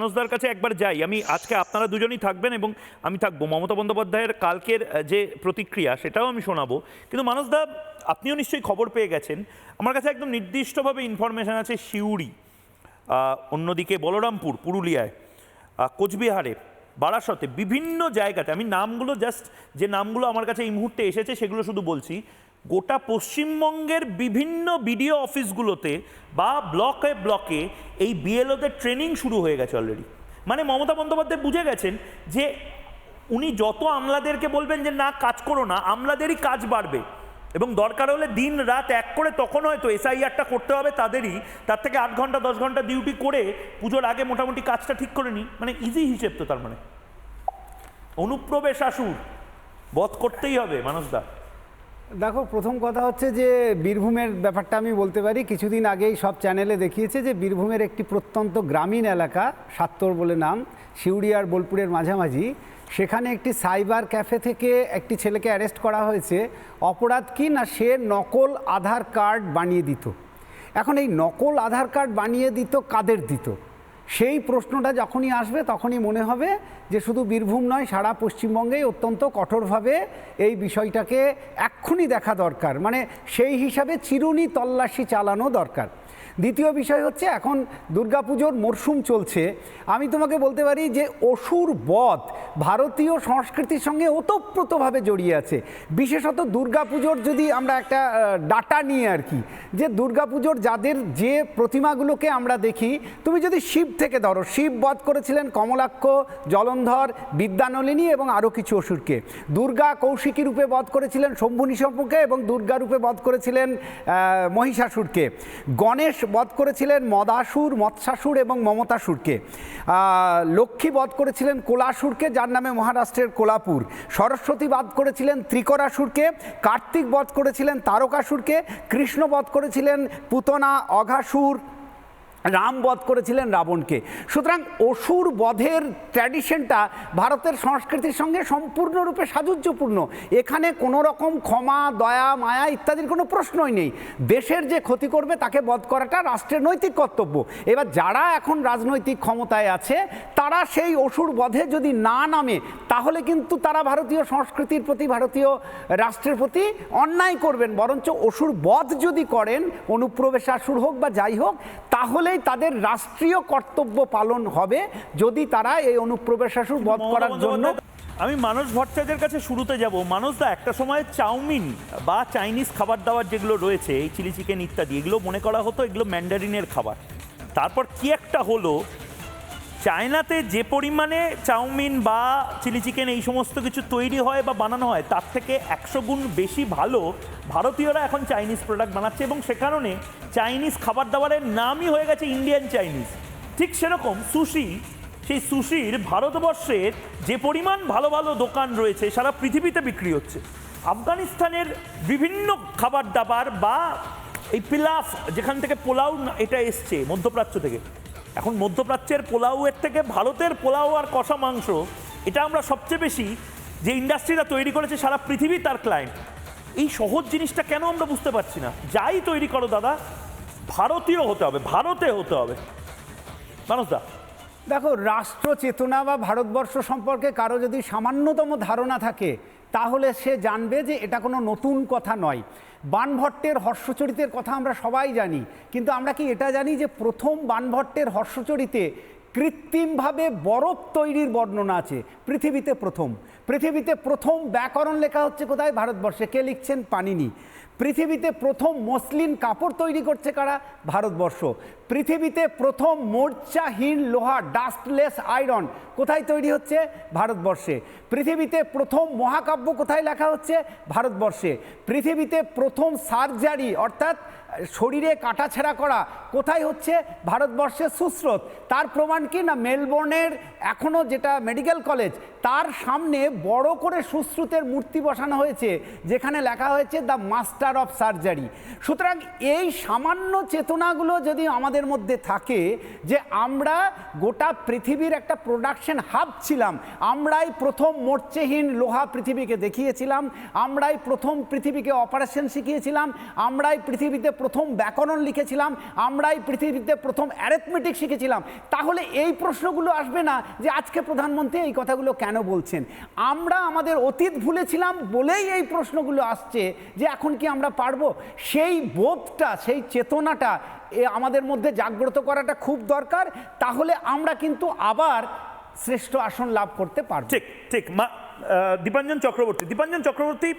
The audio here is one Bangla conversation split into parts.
মানুষদার কাছে একবার যাই। আমি আজকে আপনারা দুজনই থাকবেন এবং আমি থাকব। মমতা বন্দ্যোপাধ্যায়ের কালকের যে প্রতিক্রিয়া, সেটাও আমি শোনাবো। কিন্তু মানুষদা আপনিও নিশ্চয়ই খবর পেয়ে গেছেন। আমার কাছে একদম নির্দিষ্টভাবে ইনফরমেশন আছে সিউড়ি অন্যদিকে বলরামপুর, পুরুলিয়ায় কোচবিহারে, বারাসতে, বিভিন্ন জায়গাতে। আমি নামগুলো জাস্ট যে নামগুলো আমার কাছে এই মুহূর্তে এসেছে, সেগুলো শুধু বলছি। গোটা পশ্চিমবঙ্গের বিভিন্ন বিডিও অফিসগুলোতে বা ব্লকে ব্লকে এই বিএলওদের ট্রেনিং শুরু হয়ে গেছে অলরেডি মানে মমতা বন্দ্যোপাধ্যায় বুঝে গেছেন যে উনি যত আমলাদেরকে বলবেন যে, না, কাজ করো না, আমলাদেরই কাজ বাড়বে। এবং দরকার হলে দিন রাত এক করে তখন হয়তো এসআইআরটা করতে হবে তাদেরই, তার থেকে আট ঘণ্টা, দশ ঘণ্টা ডিউটি করে পুজোর আগে মোটামুটি কাজটা ঠিক করে নিই মানে ইজি হিসেব তো তার মানে। অনুপ্রবেশ আসুর বধ করতেই হবে মানুষদা। দেখো, প্রথম কথা হচ্ছে যে বীরভূমের ব্যাপারটা আমি বলতে পারি। কিছুদিন আগেই সব চ্যানেলে দেখিয়েছে যে বীরভূমের একটি প্রত্যন্ত গ্রামীণ এলাকা, সাত্তর বলে নাম শিউড়ি আর বোলপুরের মাঝামাঝি। সেখানে একটি সাইবার ক্যাফে থেকে একটি ছেলেকে অ্যারেস্ট করা হয়েছে। অপরাধ কি না সে নকল আধার কার্ড বানিয়ে দিত। এখন এই নকল আধার কার্ড বানিয়ে দিত কাদের দিত? সেই প্রশ্নটা যখনই আসবে তখনই মনে হবে যে শুধু বীরভূম নয়, সারা পশ্চিমবঙ্গেই অত্যন্ত কঠোরভাবে এই বিষয়টাকে এক্ষুনি দেখা দরকার। মানে সেই হিসাবে চিরুনি তল্লাশি চালানো দরকার। দ্বিতীয় বিষয় হচ্ছে এখন দুর্গাপুজোর মরশুম চলছে। আমি তোমাকে বলতে পারি যে অসুর বধ ভারতীয় সংস্কৃতির সঙ্গে ওতপ্রোতভাবে জড়িয়ে আছে। বিশেষত দুর্গাপুজোর যদি আমরা একটা ডাটা নিয়ে আর কি, যে দুর্গাপুজোর যাদের যে প্রতিমাগুলোকে আমরা দেখি, তুমি যদি শিব থেকে ধরো, শিব বধ করেছিলেন কমলাক্ষ, জলন্ধর, বিদ্যানলিনী এবং আরও কিছু অসুরকে। দুর্গা কৌশিকী রূপে বধ করেছিলেন শম্ভু নিশম্ভুকে এবং দুর্গা রূপে বধ করেছিলেন মহিষাসুরকে। গণেশ বধ করেছিলেন মদাসুর মৎসাসুর এবং মমতাসুরকে। লক্ষ্মী বধ করেছিলেন কোলাসুরকে, যার নামে মহারাষ্ট্রের কোলাপুর। সরস্বতী বধ করেছিলেন ত্রিকরাসুরকে কার্তিক বধ করেছিলেন তারকাসুরকে, কৃষ্ণ বধ করেছিলেন পুতনা অঘাসুর। রাম বধ করেছিলেন রাবণকে। সুতরাং অসুর বধের ট্র্যাডিশনটা ভারতের সংস্কৃতির সঙ্গে সম্পূর্ণরূপে সাযুজ্যপূর্ণ। এখানে কোনো রকম ক্ষমা, দয়া, মায়া ইত্যাদির কোনো প্রশ্নই নেই। দেশের যে ক্ষতি করবে তাকে বধ করাটা রাষ্ট্রের নৈতিক কর্তব্য। এবার যারা এখন রাজনৈতিক ক্ষমতায় আছে, তারা সেই অসুর বধে যদি না নামে, তাহলে কিন্তু তারা ভারতীয় সংস্কৃতির প্রতি, ভারতীয় রাষ্ট্রের প্রতি অন্যায় করবেন। বরঞ্চ অসুর বধ যদি করেন অনুপ্রবেশ আসুর হোক বা যাই হোক তাহলেই তাদের রাষ্ট্রীয় কর্তব্য পালন হবে যদি তারা এই অনুপ্রবেশ আসুর বধ করার জন্য আমি মানুষ ভট্টাচার্যের কাছে শুরুতে যাব। মানুষ তো একটা সময় চাউমিন বা চাইনিজ খাবার দাবার যেগুলো রয়েছে এই চিলি চিকেন ইত্যাদি এগুলো মনে করা হতো এগুলো ম্যান্ডারিনের খাবার। তারপর কি একটা হলো চায়নাতে যে পরিমাণে চাউমিন বা চিলি চিকেন এই সমস্ত কিছু তৈরি হয় বা বানানো হয়, তার থেকে একশো গুণ বেশি ভালো ভারতীয়রা এখন চাইনিজ প্রোডাক্ট বানাচ্ছে এবং সে কারণে চাইনিজ খাবার দাবারের নামই হয়ে গেছে ইন্ডিয়ান চাইনিজ ঠিক সেরকম সুশি, সেই সুশির ভারতবর্ষের যে পরিমাণ ভালো ভালো দোকান রয়েছে, সারা পৃথিবীতে বিক্রি হচ্ছে। আফগানিস্তানের বিভিন্ন খাবার দাবার বা এই পিলাফ যেখান থেকে পোলাও এটা এসছে মধ্যপ্রাচ্য থেকে। এখন মধ্যপ্রাচ্যের পোলাওয়ের থেকে ভারতের পোলাও আর কষা মাংস, এটা আমরা সবচেয়ে বেশি যে ইন্ডাস্ট্রিটা তৈরি করেছে সারা পৃথিবী তার ক্লায়েন্ট এই সহজ জিনিসটা কেন আমরা বুঝতে পারছি না? যাই তৈরি করো দাদা, ভারতীয় হতে হবে, ভারতে হতে হবে। মানুষদা দেখো রাষ্ট্র চেতনা বা ভারতবর্ষ সম্পর্কে কারও যদি সামান্যতম ধারণা থাকে তাহলে সে জানবে যে এটা কোনো নতুন কথা নয়। বানভট্টের হর্ষচরিতের কথা আমরা সবাই জানি, কিন্তু আমরা কি এটা জানি যে প্রথম বানভট্টের হর্ষচরিতে কৃত্রিমভাবে বরফ তৈরির বর্ণনা আছে, পৃথিবীতে প্রথম। পৃথিবীতে প্রথম ব্যাকরণ লেখা হচ্ছে কোথায়? ভারতবর্ষে। কে লিখছেন? পানিনি। পৃথিবীতে প্রথম মসলিন কাপড় তৈরি করছে কারা? ভারতবর্ষ। পৃথিবীতে প্রথম মোর্চাহীন লোহা, ডাস্টলেস আয়রন কোথায় তৈরি হচ্ছে? ভারতবর্ষে। পৃথিবীতে প্রথম মহাকাব্য কোথায় লেখা হচ্ছে? ভারতবর্ষে। পৃথিবীতে প্রথম সার্জারি অর্থাৎ শরীরে কাটাছেঁড়া করা কোথায় হচ্ছে? ভারতবর্ষের সুস্রোত। তার প্রমাণ কি না? মেলবোর্নের এখনও যেটা মেডিকেল কলেজ, তার সামনে বড় করে সুশ্রুতের মূর্তি বসানো হয়েছে, যেখানে লেখা হয়েছে দ্য মাস্টার অফ সার্জারি সুতরাং এই সামান্য চেতনাগুলো যদি আমাদের মধ্যে থাকে, যে আমরা গোটা পৃথিবীর একটা প্রোডাকশন হাব ছিলাম, আমরাই প্রথম মোর্চেহীন লোহা পৃথিবীকে দেখিয়েছিলাম, আমরাই প্রথম পৃথিবীকে অপারেশন শিখিয়েছিলাম, আমরাই পৃথিবীতে প্রথম ব্যাকরণ লিখেছিলাম, আমরাই পৃথিবীতে প্রথম অ্যারেথমেটিক শিখেছিলাম। তাহলে এই প্রশ্নগুলো আসবে না যে আজকে প্রধানমন্ত্রী এই কথাগুলো কেন বলছেন? আমরা আমাদের অতীত ভুলেছিলাম বলেই এই প্রশ্নগুলো আসছে যে এখন কি আমরা পারব? সেই বোধটা, সেই চেতনাটা আমাদের মধ্যে জাগ্রত করাটা খুব দরকার। তাহলে আমরা কিন্তু আবার শ্রেষ্ঠ আসন লাভ করতে পারব। ঠিক ঠিক। মা দীপাঞ্জন চক্রবর্তী। দীপাঞ্জন চক্রবর্তী,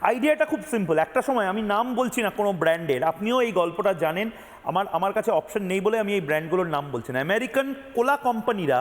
আইডিয়াটা খুব সিম্পল একটা সময় আমি নাম বলছি না কোনো ব্র্যান্ডের। আপনিও এই গল্পটা জানেন। আমার আমার কাছে অপশন নেই বলে আমি এই ব্র্যান্ডগুলোর নাম বলছি না। আমেরিকান কোলা কোম্পানিরা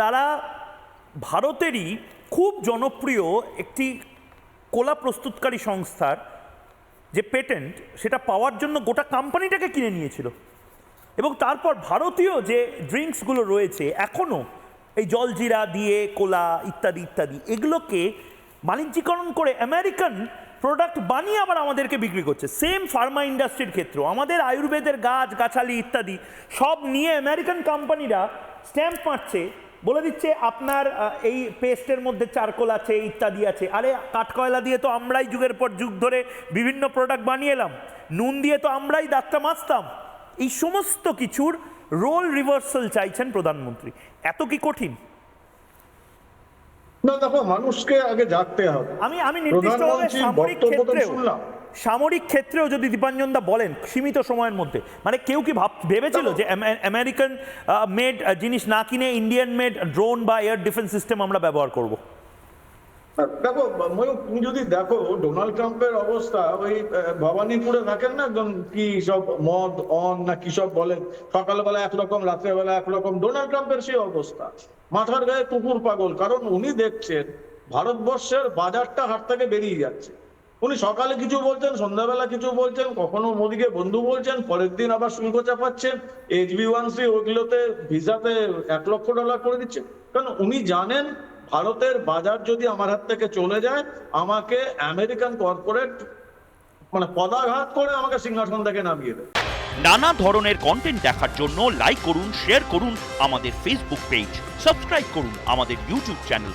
তারা ভারতেরই খুব জনপ্রিয় একটি কোলা প্রস্তুতকারী সংস্থার যে পেটেন্ট, সেটা পাওয়ার জন্য গোটা কোম্পানিটাকে কিনে নিয়েছিল। এবং তারপর ভারতীয় যে ড্রিঙ্কসগুলো রয়েছে এখনও এই জলজিরা দিয়ে, কোলা ইত্যাদি ইত্যাদি, এগুলোকে বাণিজ্যিকরণ করে আমেরিকান প্রোডাক্ট বানিয়ে আবার আমাদেরকে বিক্রি করছে। সেম ফার্মা ইন্ডাস্ট্রির ক্ষেত্রেও, আমাদের আয়ুর্বেদের গাছ, গাছালি ইত্যাদি, সব নিয়ে আমেরিকান কোম্পানিরা স্ট্যাম্প মারছে বলে দিচ্ছে আপনার এই পেস্টের মধ্যে চারকোল আছে ইত্যাদি আছে। আরে কাঠকয়লা দিয়ে তো আমরাই যুগের পর যুগ ধরে বিভিন্ন প্রোডাক্ট বানিয়ে এলাম। নুন দিয়ে তো আমরাই দাঁতটা মাজতাম। এই সমস্ত কিছুর রোল রিভার্সাল চাইছেন প্রধানমন্ত্রী। এত কি কঠিন? না দেখো মানুষকে আগে জাগতে হবে। আমি আমি নির্দিষ্টভাবে সামরিক ক্ষেত্রেও শুনলাম। সামরিক ক্ষেত্রেও যদি দীপাঞ্জন দা বলেন সীমিত সময়ের মধ্যে মানে কেউ কি ভাব ভেবেছিল যে আমেরিকান মেড জিনিস না কিনে ইন্ডিয়ান মেড ড্রোন বা এয়ার ডিফেন্স সিস্টেম আমরা ব্যবহার করব? দেখো ময়ূক তুমি যদি দেখো ডোনাল্ড ট্রাম্পের অবস্থা ওই ভবানীপুরে থাকেন না একজন কি সব মদ অন না কি সব বলেন সকালবেলা একরকম রাত্রেবেলা একরকম ডোনাল্ড ট্রাম্পের সেই অবস্থা। মাথার গায়ে কুকুর পাগল কারণ উনি দেখছেন ভারতবর্ষের বাজারটা হাত থেকে বেরিয়ে যাচ্ছে। উনি সকালে কিছু বলছেন, সন্ধ্যাবেলা কিছু বলছেন, কখনো মোদিকে বন্ধু বলছেন, পরের দিন আবার শুল্ক চাপাচ্ছেন এইচবি ওয়ান সি ওইগুলোতে ভিসাতে এক লক্ষ ডলার করে দিচ্ছে কারণ উনি জানেন ভারতের বাজার যদি আমার হাত থেকে চলে যায়, আমাকে আমেরিকান কর্পোরেট মানে পদাঘাত করে আমাকে সিংহাসন থেকে নামিয়ে দেয় নানা ধরনের কন্টেন্ট দেখার জন্য লাইক করুন শেয়ার করুন আমাদের ফেসবুক পেজ সাবস্ক্রাইব করুন আমাদের ইউটিউব চ্যানেল